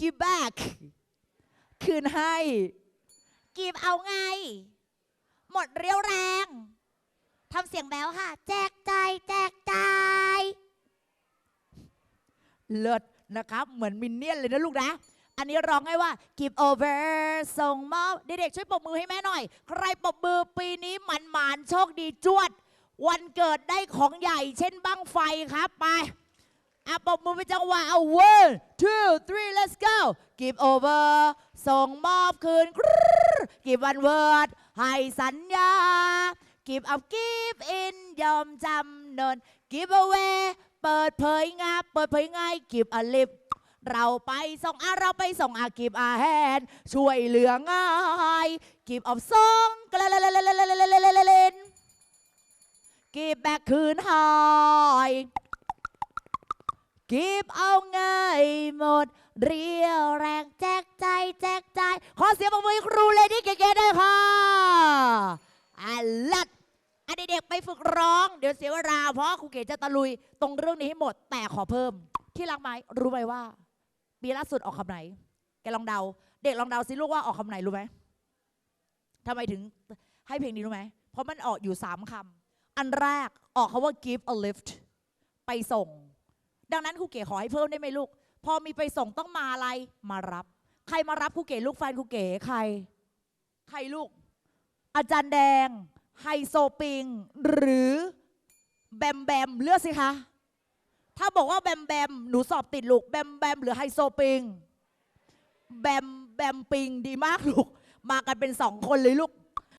give back คืนให้ กีบเอาไง หมดเรียวแรง ทำเสียงแบ๊วค่ะ แจกใจายแจกใจายเลิศนะครับ เหมือนมินเนี่ยนเลยนะลูกนะ อันนี้ร้องให้ว่า give over ส่งมอบเด็กๆช่วยปรบมือให้แม่หน่อย ใครปรบมือปีนี้หมันหมานๆโชคดีจวด วันเกิดได้ของใหญ่เช่นบั้งไฟครับไป อ่ปบมือไปจังหวะ one two three let's go give over ส่งมอบคืน give one word ให้สัญญา give up give in ยอมจำนน give away เปิดเผยงาเปิดเผยง่าย give a lip เราไปส่งอาเราไปส่งอากิบอาแฮนช่วยเหลือง่ายกิบออฟซองกลเลนกิบแบกคืนหาย กิบเอาไงหมด เรียวแรงแจกใจแจกใจ ขอเสียงปรบมือครูเลดี้เก๋ๆด้วยค่ะอันลัดอันเด็กๆไปฝึกร้อง เดี๋ยวเสียเวลาเพราะครูเก๋จะตะลุย ตรงเรื่องนี้ให้หมดแต่ขอเพิ่ม ที่รักไหมรู้ไหมว่าปีล่าสุดออกคำไหน แกลองเดา เด็กลองเดาสิลูกว่าออกคำไหนรู้ไหมทำไมถึงให้เพลงนี้รู้ไหมเพราะมันออกอยู่สามคำอันแรกออกคาว่า give a lift ไปส่ง ดังนั้นครูเก๋ขอให้เพิ่มได้ไหมลูก พอมีไปส่งต้องมาอะไรมารับ ใครมารับครูเก๋ลูกแฟนครูเก๋ใคร ใครลูก อาจารย์แดง ไฮโซปิง หรือแบมแบมเลือกสิคะ ถ้าบอกว่าแบมแบมหนูสอบติดลูกแบมแบมหรือไฮโซปิงแบมแบมปิงดีมากลูก มากันเป็นสองคนเลยลูก